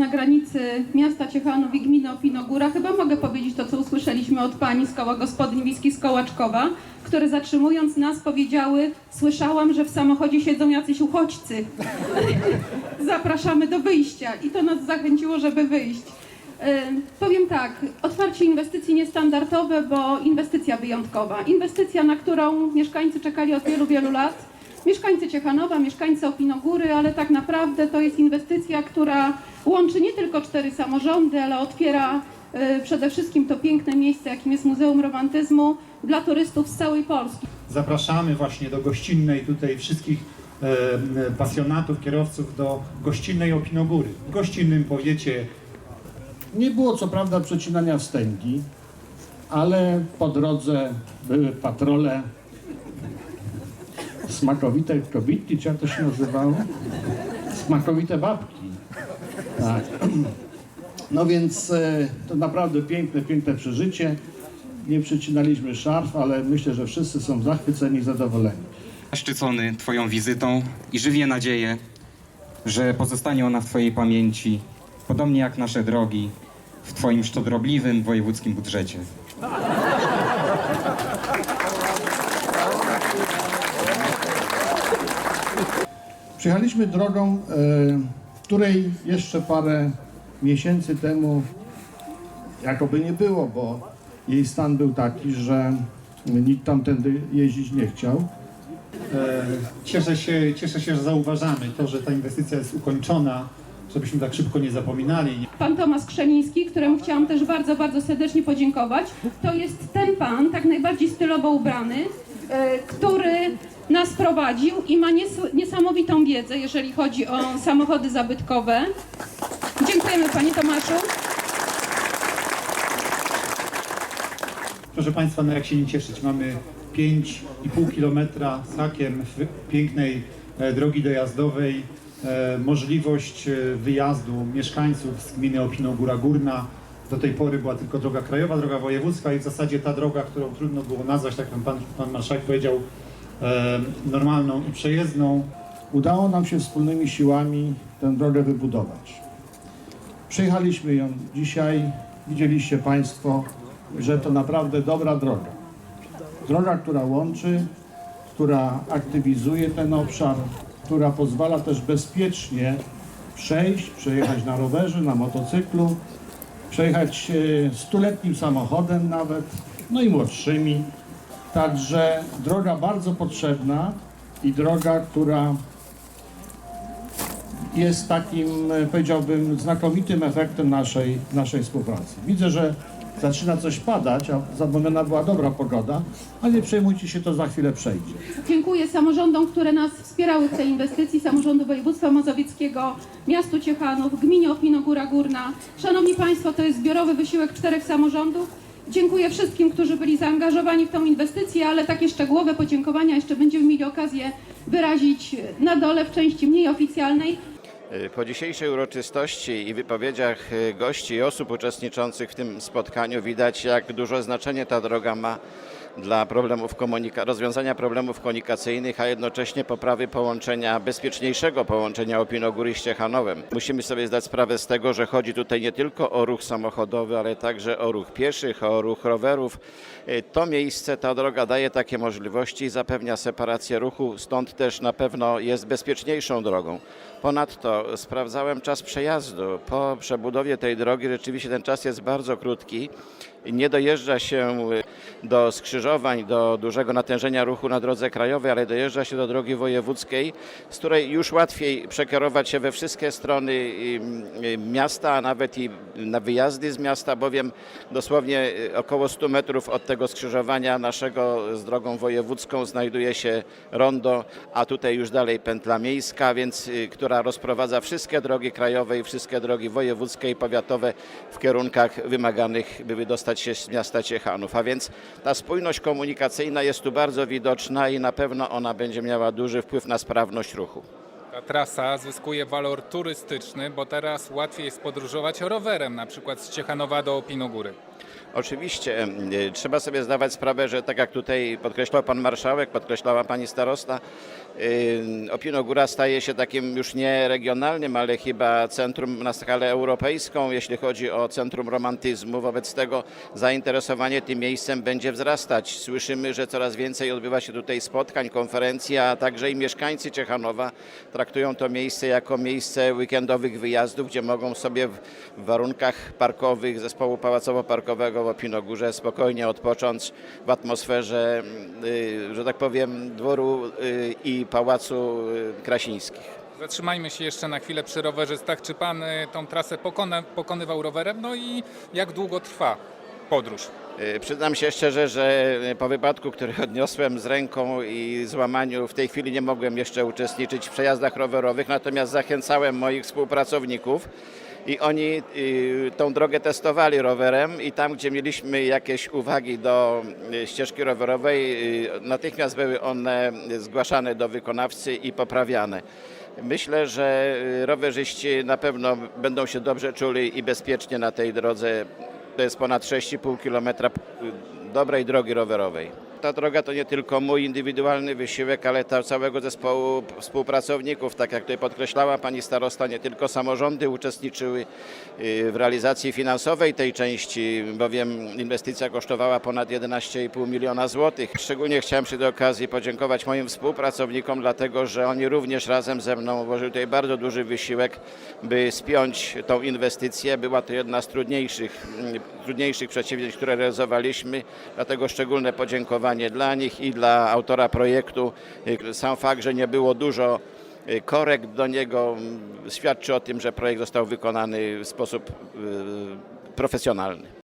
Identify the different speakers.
Speaker 1: na granicy miasta Ciechanów i gminy Opinogóra, chyba mogę powiedzieć to, co usłyszeliśmy od pani z koła gospodyń wiejskich z Kołaczkowa, które zatrzymując nas powiedziały, słyszałam, że w samochodzie siedzą jacyś uchodźcy. Zapraszamy do wyjścia i to nas zachęciło, żeby wyjść. Powiem tak, otwarcie inwestycji niestandardowe, bo inwestycja wyjątkowa. Inwestycja, na którą mieszkańcy czekali od wielu, wielu lat Mieszkańcy Ciechanowa, mieszkańcy Opinogóry, ale tak naprawdę to jest inwestycja, która łączy nie tylko cztery samorządy, ale otwiera e, przede wszystkim to piękne miejsce, jakim jest Muzeum Romantyzmu dla turystów z całej Polski.
Speaker 2: Zapraszamy właśnie do gościnnej tutaj wszystkich e, e, pasjonatów, kierowców do gościnnej Opinogóry. W gościnnym powiecie
Speaker 3: Nie było co prawda przecinania wstęgi, ale po drodze były patrole smakowite kobitki, czy jak to się nazywało? Smakowite babki. Tak. No więc e, to naprawdę piękne, piękne przeżycie. Nie przecinaliśmy szarf, ale myślę, że wszyscy są zachwyceni i zadowoleni.
Speaker 4: zaszczycony Twoją wizytą i żywię nadzieję, że pozostanie ona w Twojej pamięci, podobnie jak nasze drogi, w Twoim szczodrobliwym wojewódzkim budżecie.
Speaker 3: Przyjechaliśmy drogą, e, której jeszcze parę miesięcy temu jakoby nie było, bo jej stan był taki, że nikt tamtędy jeździć nie chciał.
Speaker 2: e, cieszę się, cieszę się, że zauważamy to, że ta inwestycja jest ukończona, żebyśmy tak szybko nie zapominali.
Speaker 1: Pan Tomasz Krzemiński, któremu chciałam też bardzo, bardzo serdecznie podziękować. To jest ten pan, tak najbardziej stylowo ubrany, e, który nas prowadził i ma nies- niesamowitą wiedzę, jeżeli chodzi o samochody zabytkowe. Dziękujemy Panie Tomaszu.
Speaker 2: Proszę Państwa, no jak się nie cieszyć, mamy 5,5 kilometra z hakiem w- pięknej e, drogi dojazdowej, e, możliwość e, wyjazdu mieszkańców z gminy Opinogóra Górna. Do tej pory była tylko droga krajowa, droga wojewódzka i w zasadzie ta droga, którą trudno było nazwać, tak jak pan, pan marszałek powiedział, normalną i przejezdną.
Speaker 3: Udało nam się wspólnymi siłami tę drogę wybudować. Przejechaliśmy ją dzisiaj. Widzieliście Państwo, że to naprawdę dobra droga. Droga, która łączy, która aktywizuje ten obszar, która pozwala też bezpiecznie przejść, przejechać na rowerze, na motocyklu, przejechać e, stuletnim samochodem nawet, no i młodszymi. Także droga bardzo potrzebna i droga, która jest takim, e, powiedziałbym, znakomitym efektem naszej, naszej współpracy. Widzę, że zaczyna coś padać, a zapomniana była dobra pogoda, ale nie przejmujcie się, to za chwilę przejdzie.
Speaker 1: Dziękuję samorządom, które nas wspierały w tej inwestycji, samorządu województwa mazowieckiego, miastu Ciechanów, gminie Opinogóra Górna. Szanowni Państwo, to jest zbiorowy wysiłek czterech samorządów. Dziękuję wszystkim, którzy byli zaangażowani w tą inwestycję, ale takie szczegółowe podziękowania jeszcze będziemy mieli okazję wyrazić na dole w części mniej oficjalnej.
Speaker 5: Po dzisiejszej uroczystości i wypowiedziach y, gości i osób uczestniczących w tym spotkaniu widać, jak duże znaczenie ta droga ma dla problemów komunika- rozwiązania problemów komunikacyjnych, a jednocześnie poprawy połączenia, bezpieczniejszego połączenia Opinogóry z Ciechanowem. Musimy sobie zdać sprawę z tego, że chodzi tutaj nie tylko o ruch samochodowy, ale także o ruch pieszych, o ruch rowerów. Y, To miejsce, ta droga daje takie możliwości i zapewnia separację ruchu, stąd też na pewno jest bezpieczniejszą drogą. Ponadto sprawdzałem czas przejazdu. Po przebudowie tej drogi rzeczywiście ten czas jest bardzo krótki. Nie dojeżdża się y, do skrzyżowań, do dużego natężenia ruchu na drodze krajowej, ale dojeżdża się do drogi wojewódzkiej, z której już łatwiej przekierować się we wszystkie strony miasta, a nawet i na wyjazdy z miasta, bowiem dosłownie y, około 100 metrów od tego skrzyżowania naszego z drogą wojewódzką znajduje się rondo, a tutaj już dalej pętla miejska, więc y, która rozprowadza wszystkie drogi krajowe i wszystkie drogi wojewódzkie i powiatowe w kierunkach wymaganych, by wydostać się z miasta Ciechanów. A więc ta spójność komunikacyjna jest tu bardzo widoczna i na pewno ona będzie miała duży wpływ na sprawność ruchu.
Speaker 6: Ta trasa zyskuje walor turystyczny, bo teraz łatwiej jest podróżować rowerem, na przykład z Ciechanowa do Opinogóry.
Speaker 5: Oczywiście y, trzeba sobie zdawać sprawę, że tak jak tutaj podkreślał pan marszałek, podkreślała pani starosta, y, Opinogóra staje się takim już nie regionalnym, ale chyba centrum na skalę europejską, jeśli chodzi o centrum romantyzmu. Wobec tego zainteresowanie tym miejscem będzie wzrastać. Słyszymy, że coraz więcej odbywa się tutaj spotkań, konferencji, a także i mieszkańcy Ciechanowa traktują to miejsce jako miejsce weekendowych wyjazdów, gdzie mogą sobie w warunkach parkowych zespołu pałacowo-parkowego w Opinogórze spokojnie odpocząć w atmosferze, y, że tak powiem, dworu y, i pałacu y, Krasińskich.
Speaker 6: Zatrzymajmy się jeszcze na chwilę przy rowerzystach. Czy pan y, tą trasę pokona, pokonywał rowerem? No i jak długo trwa podróż?
Speaker 5: Y, Przyznam się szczerze, że po wypadku, który odniosłem z ręką i złamaniu, w tej chwili nie mogłem jeszcze uczestniczyć w przejazdach rowerowych, natomiast zachęcałem moich współpracowników i oni y, tą drogę testowali rowerem i tam, gdzie mieliśmy jakieś uwagi do y, ścieżki rowerowej, y, natychmiast były one zgłaszane do wykonawcy i poprawiane. Myślę, że rowerzyści na pewno będą się dobrze czuli i bezpiecznie na tej drodze to jest ponad 6,5 km dobrej drogi rowerowej. Ta droga to nie tylko mój indywidualny wysiłek, ale ta całego zespołu współpracowników. Tak jak tutaj podkreślała pani starosta, nie tylko samorządy uczestniczyły y, w realizacji finansowej tej części, bowiem inwestycja kosztowała ponad 11,5 miliona złotych. Szczególnie chciałem przy tej okazji podziękować moim współpracownikom, dlatego że oni również razem ze mną włożyli tutaj bardzo duży wysiłek, by spiąć tą inwestycję. Była to jedna z trudniejszych, mm, trudniejszych przedsięwzięć, które realizowaliśmy, dlatego szczególne dla nich i dla autora projektu. Y, Sam fakt, że nie było dużo y, korekt do niego mm, świadczy o tym, że projekt został wykonany w sposób y, profesjonalny.